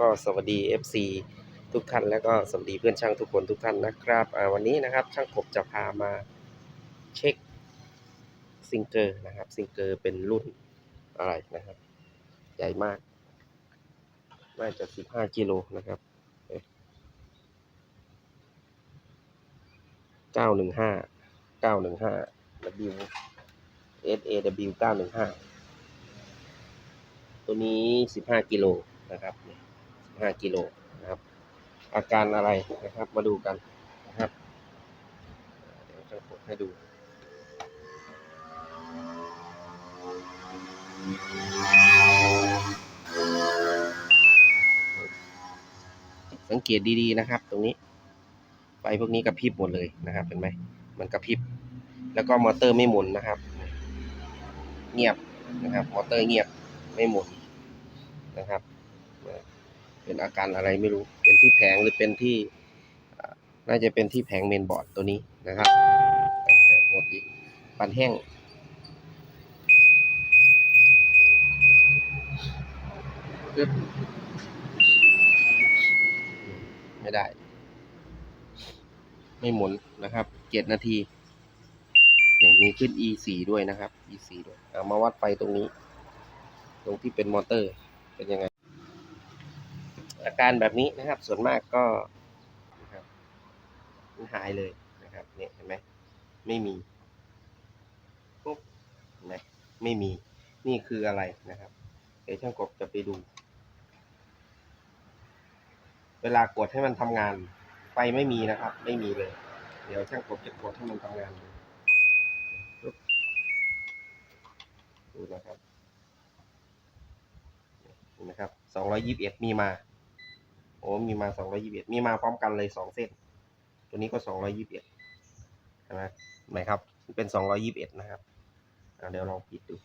ก็สวัสดี FC ทุกท่านแล้วก็สวัสดีเพื่อนช่างทุกคนทุกท่านนะครับวันนี้นะครับช่างกบจะพามาเช็คซิงเกอร์นะครับซิงเกอร์เป็นรุ่นอะไรนะครับ ใหญ่มาก น่าจะ 15กิโลนะครับเอ๊ะ915 915 W SAW 915 ตัวนี้ 15 กิโลนะครับ 5กิโลนะครับ อาการอะไรนะครับมาดูกันนะครับเดี๋ยวจะกดให้ดูสังเกตดีๆนะครับ ตรงนี้ ไฟพวกนี้กระพริบหมดเลยนะครับเห็นไหมมันกระพริบ แล้วก็มอเตอร์ไม่หมุนนะครับ เงียบนะครับ มอเตอร์เงียบไม่หมุนนะครับ เป็นอาการอะไรไม่รู้ เป็นที่แผงหรือเป็นที่น่าจะเป็นที่แผงเมนบอร์ดตัวนี้นะครับแต่หมดอีกปันแห้ง ไม่ได้ ไม่หมุนนะครับเจ็ดนาทีเนี่ยมีขึ้น e 4 ด้วยนะครับ e 4 ด้วย เอามาวัดไฟตรงนี้ ตรงที่เป็นมอเตอร์เป็นยังไง อาการแบบนี้นะครับ ส่วนมากก็นะครับมันหายเลยนะครับ เนี่ยเห็นไหมไม่มีปุ๊บเห็นไหมไม่มีนี่คืออะไรนะครับ เดี๋ยวช่างกบจะไปดู เวลากดให้มันทำงานไฟไม่มีนะครับ ไม่มีเลย เดี๋ยวช่างกบจะกดให้มันทำงานดูปุ๊บดูนะครับนี่นะครับสองร้อยยิบเอ็ดมีมา อ้มีมาสองร้อยิบเอ็ดมีมาพร้อมกันเลยสองเส้น ตัวนี้ก็สองร้อยิบเอ็ดใช่ไหมไหนครับ เป็นสองร้อยิบเอ็ดนะครับเดี๋ยวลองปิดดู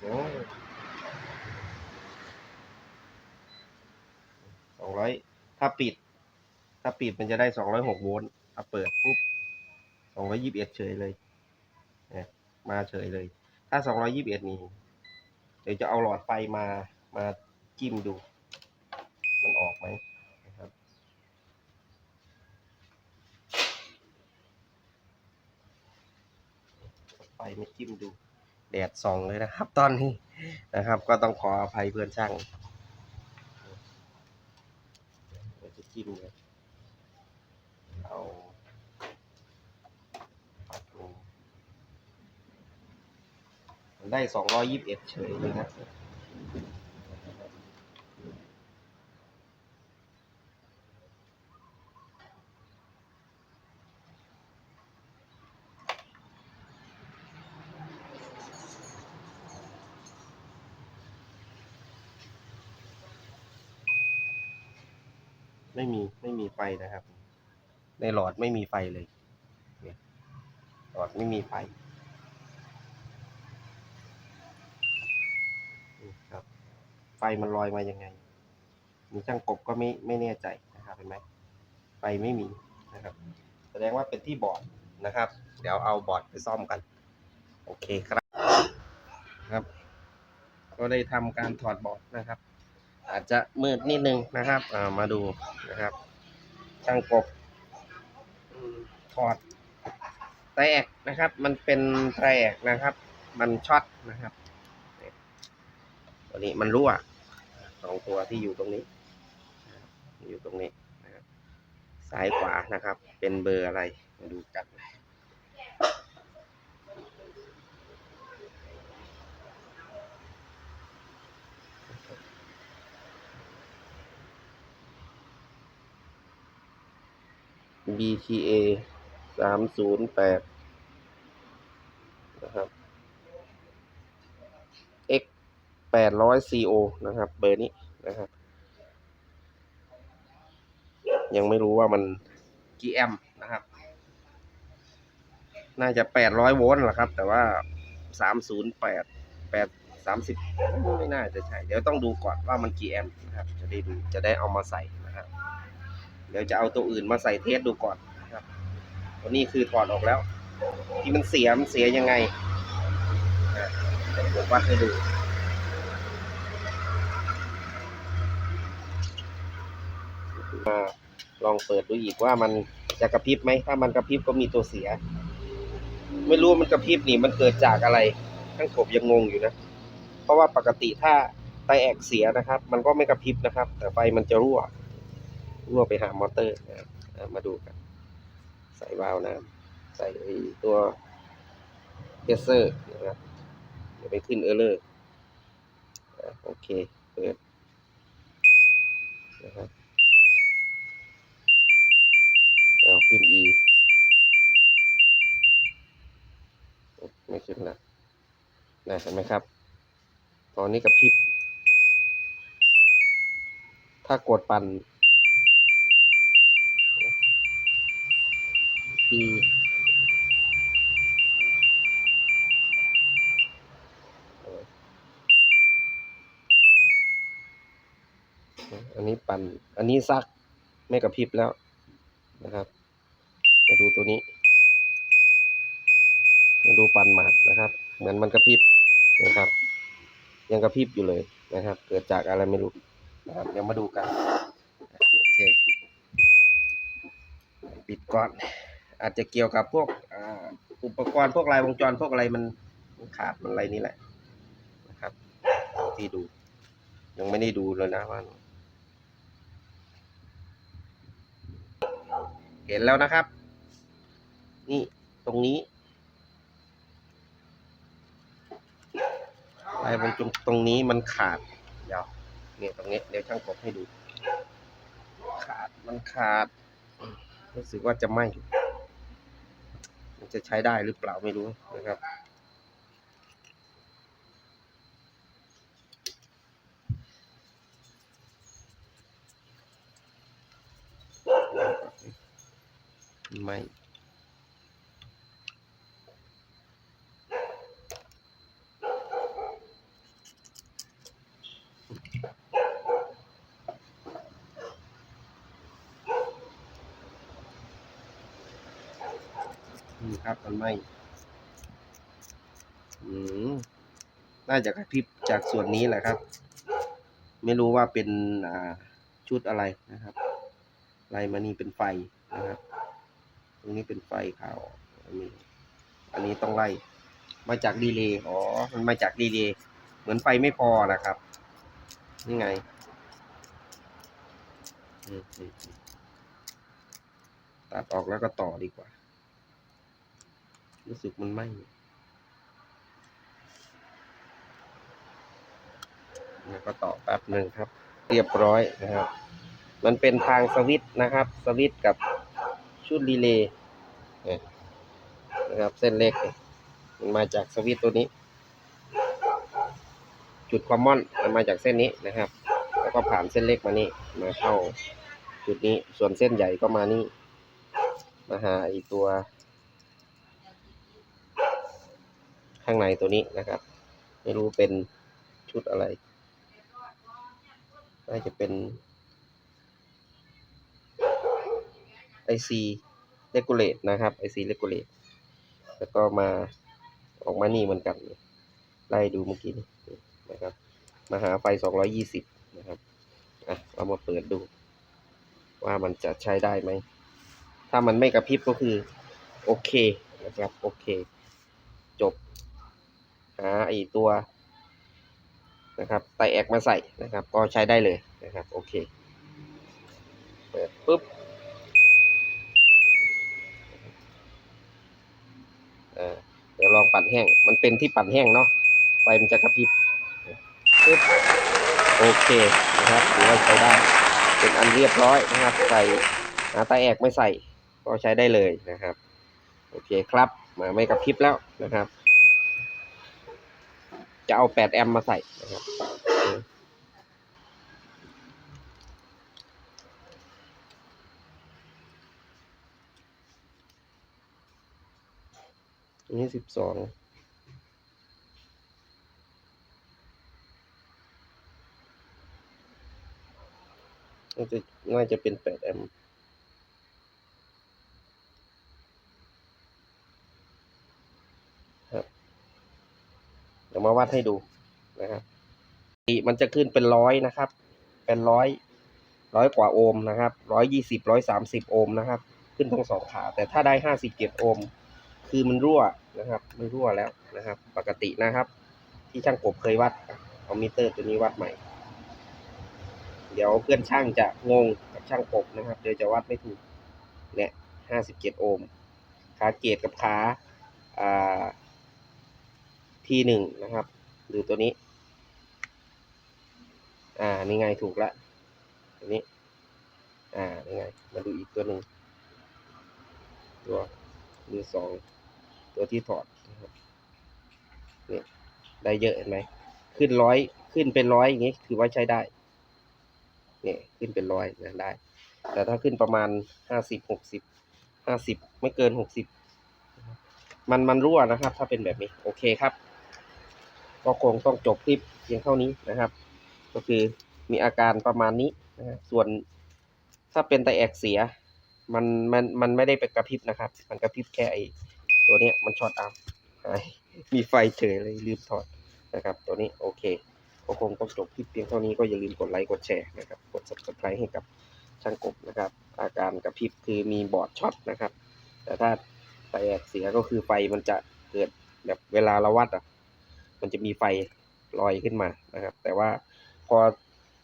โอ้สองร้อยถ้าปิด ถ้าปิดมันจะได้สองร้อยหกโวลต์ถ้าเปิดปุ๊บสองร้อยิบเอ็ดเฉยเลยเนี่ยมาเฉยเลย ถ้า221นี่ เดี๋ยวจะเอาหลอดไฟมามาจิ้มดู มันออกไหมนะครับ ไฟม่จิ้มดู แดดส่องเลยนะครับ ตอนนี้นะครับ ก็ต้องขออภัยเพื่อนช่างจะจิ้มเลย เอาปัดลง มัน ได้สองร้อยยิบเอ็ดเฉยเลยนะไม่มีไม่มีไฟนะครับ ในหลอดไม่มีไฟเลยเนี่ยหลอดไม่มีไฟ ฟมันลอยมายังไงมีช่างกบก็ไม่ไม่แน่ใจนะครับเห็นไหมไฟไม่มีนะครับ แสดงว่าเป็นที่บอร์ดนะครับ เดี๋ยวเอาบอร์ดไปซ่อมกัน โอเคครับครับ ก็ได้ทำการถอดบอร์ดนะครับ อาจจะมืดนิดนึงนะครับอ่ามาดูนะครับช่างกบถอดแตกนะครับ มันเป็นแตกนะครับ มันช็อตนะครับตัวนี้มันรั่ว สองตัวที่อยู่ตรงนี้ อยู่ตรงนี้นะครับซ้ายขวานะครับ เป็นเบอร์อะไรมาดูกัน BTA สามศูนย์แปด 800 CO นะครับ เบอร์นี้นะครับ ยังไม่รู้ว่ามันกี่แอมนะครับ น่าจะแปดร้อยโวลต์แหละครับ แต่ว่าสามศูนย์แปดแปดสามสิบไม่น่าจะใช่ เดี๋ยวต้องดูก่อนว่ามันกี่แอมนะครับ จะได้ดูจะได้เอามาใส่นะครับ เดี๋ยวจะเอาตัวอื่นมาใส่เทสดูก่อนนะครับวันนี้คือถอดออกแล้ว ที่มันเสียมเสียยังไง ผมว่าให้ดู มาลองเปิดดูอีกว่ามันจะกระพริบไหม ถ้ามันกระพริบก็มีตัวเสีย ไม่รู้มันกระพริบนี่มันเกิดจากอะไรทั้งกบยังงงอยู่นะ เพราะว่าปกติถ้าไตแอกเสียนะครับ มันก็ไม่กระพริบนะครับ แต่ไฟมันจะรั่ว รั่วไปหามอเตอร์นะมาดูกัน ใส่วาล์วน้ำใส่ตัวเพสเซอร์นะครับเดี๋ยวไปขึ้นเออร์เลอร์โอเค เปิดนะครับ ขึ้น E ไม่ขึ้นละนะเห็นไหมครับ ตอนนี้กับพิบ ถ้ากดปั่น E อันนี้ปั่น อันนี้ซักไม่กระพริบแล้วนะครับ มาดูตัวนี้ มาดูปั่นหมากนะครับ เหมือนมันกระพริบนะครับ ยังกระพริบอยู่เลยนะครับ เกิดจากอะไรไม่รู้นะครับเดี๋ยวมาดูกันโอเคปิดก่อน อาจจะเกี่ยวกับพวกอุปกรณ์พวกลายวงจรพวกอะไรมันมันขาดมันอะไรนี่แหละนะครับ ที่ดู ยังไม่ได้ดูเลยนะว่าเห็นแล้วนะครับ นี่ตรงนี้ลายวงจรตรงนี้มันขาด เดี๋ยวเนี่ยตรงนี้เดี๋ยวช่างกบให้ดู ขาดมันขาด รู้สึกว่าจะไหมมันจะใช้ได้หรือเปล่าไม่รู้นะครับไม่ นี่ครับมันไหม่อืมน่าจะกระพริบจากส่วนนี้แหละครับ ไม่รู้ว่าเป็นอ่าชุดอะไรนะครับไล่มานี่เป็นไฟนะครับ ตรงนี้เป็นไฟขาวอันนี้อันนี้ต้องไล่ มาจากดีเลย์อ๋อ มันมาจากดีเลย์เหมือนไฟไม่พอนะครับ นี่ไงอืมอืมตัดออกแล้วก็ต่อดีกว่า รู้สึกมันไหม้แล้วก็ต่อแป๊บหนึ่งครับ เรียบร้อยนะครับ มันเป็นทางสวิตนะครับ สวิตกับชุดรีเลย์นะครับ เส้นเล็กมันมาจากสวิตตัวนี้ จุดคอมมอนมันมาจากเส้นนี้นะครับ แล้วก็ผ่านเส้นเล็กมานี่มาเข้าจุดนี้ส่วนเส้นใหญ่ก็มานี่ มาหาไอตัว ข้างในตัวนี้นะครับ ไม่รู้เป็นชุดอะไร น่าจะเป็น IC regulate นะครับ IC regulate แล้วก็มาออกมานี่เหมือนกัน ไล่ดูเมื่อกี้นี่นะครับ มาหาไฟ 220 นะครับ อะ เรามาเปิดดู ว่ามันจะใช้ได้ไหม ถ้ามันไม่กระพริบก็คือ โอเคนะครับ โอเค จบ หาไอตัวนะครับไตแอกมาใส่นะครับ ก็ใช้ได้เลยนะครับ โอเคเปิดปุ๊บเดี๋ยวลองปั่นแห้ง มันเป็นที่ปั่นแห้งเนาะไฟมันจะกระพริบปุ๊บโอเคนะครับถือว่าใช้ได้เป็นอันเรียบร้อยนะครับ ใส่หาไตแอกไม่ใส่ ก็ใช้ได้เลยนะครับ โอเคครับมาไม่กระพริบแล้วนะครับ จะเอา 8 แอมป์มาใส่นะครับอันนี้12น่าจะน่าจะเป็น8แอมป์ครับ เดี๋ ยวมาวัดให้ดูนะครับมันจะขึ้นเป็นร้อยนะครับ เป็นร้อยร้อยกว่าโอห์มนะครับร้อยยี่สิบร้อยสามสิบโอห์มนะครับ ขึ้นทั้งสองขา แต่ถ้าได้ห้าสิบเจ็ดโอห์มคือมันรั่วนะครับ มันรั่วแล้วนะครับ ปกตินะครับ ที่ช่างกบเคยวัดเอามิเตอร์ตัวนี้วัดใหม่ เดี๋ยวเพื่อนช่างจะงงกับช่างกบนะครับ เดี๋ยวจะวัดไม่ถูกเนี่ยห้าสิบเจ็ดโอห์มขาเกตกับขาอ่า ทีหนึ่งนะครับ ดูตัวนี้ อ่า นี่ไงถูกละตัวนี้ อ่า นี่ไง มาดูอีกตัวหนึ่ง ตัวมือสอง ตัวที่ถอดนะครับเนี่ยได้เยอะเห็นไหม ขึ้นร้อย ขึ้นเป็นร้อยอย่างงี้ถือว่าใช้ได้ เนี่ย ขึ้นเป็นร้อยนะได้ แต่ถ้าขึ้นประมาณห้าสิบหกสิบ ห้าสิบไม่เกินหกสิบมันมันรั่วนะครับ ถ้าเป็นแบบนี้ โอเคครับ ก็คงต้องจบคลิปเพียงเท่านี้นะครับ ก็คือมีอาการประมาณนี้นะฮะส่วนถ้าเป็นไตแอกเสีย มันมันมันไม่ได้เป็นกระพริบนะครับ มันกระพริบแค่ไอตัวเนี้ยมันช็อตเอามีไฟเฉยเลยลืมถอดนะครับ ตัวนี้โอเคก็คงต้องจบคลิปเพียงเท่านี้ก็อย่าลืมกดไลค์กดแชร์นะครับ กด subscribe ให้กับช่างกบนะครับ อาการกระพริบคือมีบอร์ดช็อตนะครับ แต่ถ้าไตแอกเสียก็คือไฟมันจะเกิดแบบเวลาเราวัดอะ มันจะมีไฟลอยขึ้นมานะครับ แต่ว่าพอ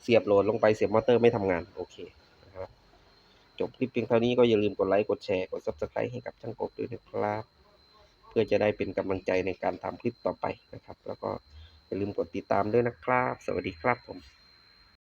เสียบโหลดลงไปเสียบมอเตอร์ไม่ทำงานโอเคนะครับจบคลิปเพียงเท่านี้ก็อย่าลืมกดไลค์กดแชร์กด subscribe ให้กับช่างกบด้วยนะครับ เพื่อจะได้เป็นกำลังใจในการทำคลิปต่อไปนะครับ แล้วก็อย่าลืมกดติดตามด้วยนะครับ สวัสดีครับผม